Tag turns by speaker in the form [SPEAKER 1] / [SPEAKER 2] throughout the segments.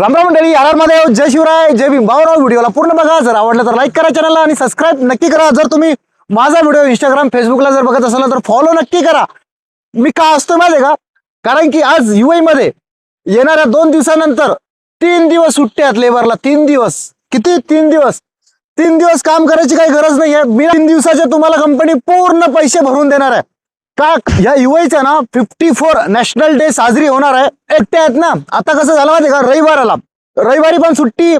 [SPEAKER 1] रामराम मंडळी R R जय शिवराय जय भीम. भाऊराव व्हिडिओला पूर्ण बघा. जर आवडलं तर लाईक करा चॅनलला आणि सबस्क्राईब नक्की करा. जर तुम्ही माझा व्हिडिओ इंस्टाग्राम फेसबुकला जर बघत असाल तर फॉलो नक्की करा. मी का असतो माहिती का? कारण की आज युआई मध्ये येणाऱ्या दोन दिवसानंतर तीन दिवस सुट्टे आहेत लेबरला. तीन दिवस. किती? तीन दिवस. तीन दिवस काम करायची काही गरज नाही आहे मी तीन दिवसाचे तुम्हाला कंपनी पूर्ण पैसे भरून देणार आहे. का या युवाईचा ना फिफ्टी फोर नॅशनल डे साजरी होणार आहे. एकटे आहेत ना. आता कसं झालं माहिती का? रविवाराला. रविवारी पण सुट्टी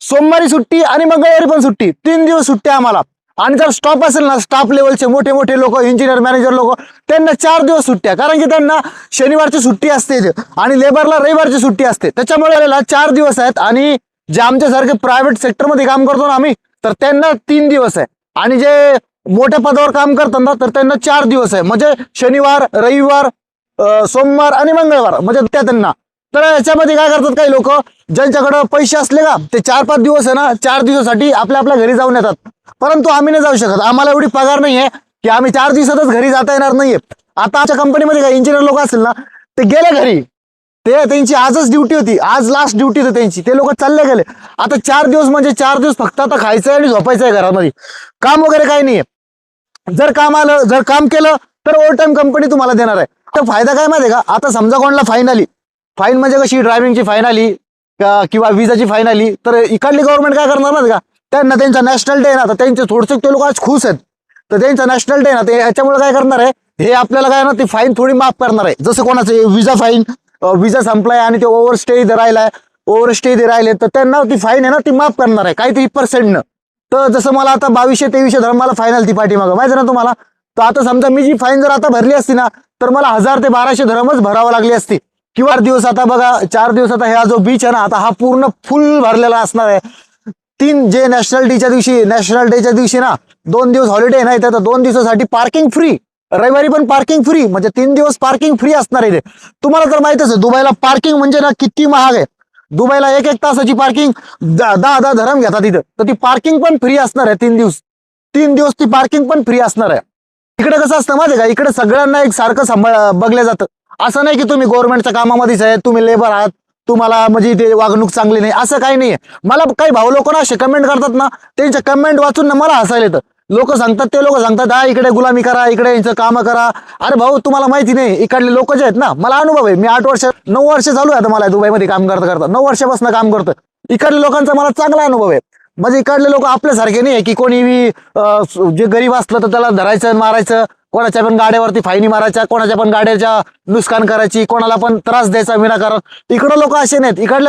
[SPEAKER 1] सोमवारी सुट्टी आणि मंगळवारी पण सुट्टी. तीन दिवस सुट्टी आम्हाला. आणि जर स्टॉप असेल ना स्टाफ लेवलचे मोठे मोठे लोक इंजिनियर मॅनेजर लोक त्यांना चार दिवस सुट्ट्या कारण की त्यांना शनिवारची सुट्टी असते. आणि लेबरला रविवारची सुट्टी असते. त्याच्यामुळे आलेला चार दिवस आहेत. आणि जे आमच्यासारखे प्रायव्हेट सेक्टरमध्ये काम करतो ना आम्ही तर त्यांना तीन दिवस आहे. आणि जे मोठ्या पदावर काम करताना तर त्यांना चार दिवस आहे. म्हणजे शनिवार रविवार सोमवार आणि मंगळवार. म्हणजे त्या त्यांना. तर याच्यामध्ये काय करतात काही लोक? ज्यांच्याकडं पैसे असले का ते चार पाच दिवस आहे ना चार दिवसासाठी आपल्या आपल्या घरी जाऊन येतात. परंतु आम्ही नाही जाऊ शकत. आम्हाला एवढी पगार नाहीये की आम्ही चार दिवसातच घरी जाता येणार नाहीये. आता आमच्या कंपनीमध्ये काय इंजिनियर लोक असतील ना ते गेले घरी. ते त्यांची आजच ड्युटी होती. आज लास्ट ड्युटी होती त्यांची. ते लोक चालले गेले. आता चार दिवस म्हणजे चार दिवस फक्त आता खायचं आणि झोपायचं आहे घरामध्ये. काम वगैरे काही नाहीये. जर काम आलं जर काम केलं तर ओव्हर टाइम कंपनी तुम्हाला देणार आहे. तर फायदा काय माहिती का? आता समजा कोणाला फाईन आली फाईन म्हणजे कशी ड्रायव्हिंगची फाईन आली किंवा विजाची फाईन आली तर इकडली गव्हर्नमेंट काय करणार माहिती का? त्यांना त्यांचा नॅशनल डे ना तर त्यांचे थोडसे ते लोक आज खुश आहेत. तर त्यांचा नॅशनल डे ना ते याच्यामुळे काय करणार आहे? हे आपल्याला काय ना ती फाईन थोडी माफ करणार आहे. जसं कोणाचं विजा फाईन विजा संपलाय आणि ते ओव्हर स्टे इथे राहिलाय ओव्हर स्टे इथे राहिले तर त्यांना ती फाईन आहे ना ती माफ करणार आहे. काहीतरी पर्सेंटनं तर जसं मला आता बावीसशे तेवीसशे धर्माला फायनल ती पाठीमागं. माहिती ना तुम्हाला? तर आता समजा मी जी फाईन जर आता भरली असती ना तर मला हजार ते बाराशे धरमच भरावं लागली असती. किंवा दिवस आता बघा चार दिवस आता हा जो बीच आहे ना आता हा पूर्ण फुल भरलेला असणार आहे. तीन जे नॅशनल डेच्या दिवशी नॅशनल डेच्या दिवशी ना दोन दिवस हॉलिडे नाही तर दोन दिवसासाठी पार्किंग फ्री रविवारी पण पार्किंग फ्री म्हणजे तीन दिवस पार्किंग फ्री असणार आहे तुम्हाला तर माहितच आहे दुबईला पार्किंग म्हणजे ना किती महाग आहे. दुबईला एक एक तासाची पार्किंग दहा दहा धरम घेतात तिथं तर ती पार्किंग पण फ्री असणार आहे तीन दिवस. तीन दिवस ती पार्किंग पण फ्री असणार आहे. इकडे कसं असतं माहिती आहे का? इकडे सगळ्यांना एक सारखं सांभाळ बघलं जातं. असं नाही की तुम्ही गव्हर्नमेंटच्या कामामध्येच आहे तुम्ही लेबर आहात तुम्हाला म्हणजे ते वागणूक चांगली नाही असं काही नाही मला काही भाऊ लोक ना असे कमेंट करतात ना त्यांच्या कमेंट वाचून ना मला हसायला येतं. लोक सांगतात ते लोक सांगतात हा इकडे गुलामी करा इकडे यांचं काम करा. अरे भाऊ तुम्हाला माहिती नाही इकडले लोक जे आहेत ना मला अनुभव आहे. मी आठ वर्ष नऊ वर्ष चालू आहे आता मला दुबईमध्ये काम करता करता. नऊ वर्षापासून काम करतो इकडल्या लोकांचा मला चांगला अनुभव आहे. म्हणजे इकडले लोक आपल्यासारखे नाही आहे की कोणी बी, जे गरीब असलं तर त्याला धरायचं आणि मारायचं. कोणाच्या पण गाड्यावरती फाईनी मारायच्या कोणाच्या पण गाड्याच्या नुकसान करायची कोणाला पण त्रास द्यायचा विनाकारण. इकडं लोक असे नाहीत. इकडल्या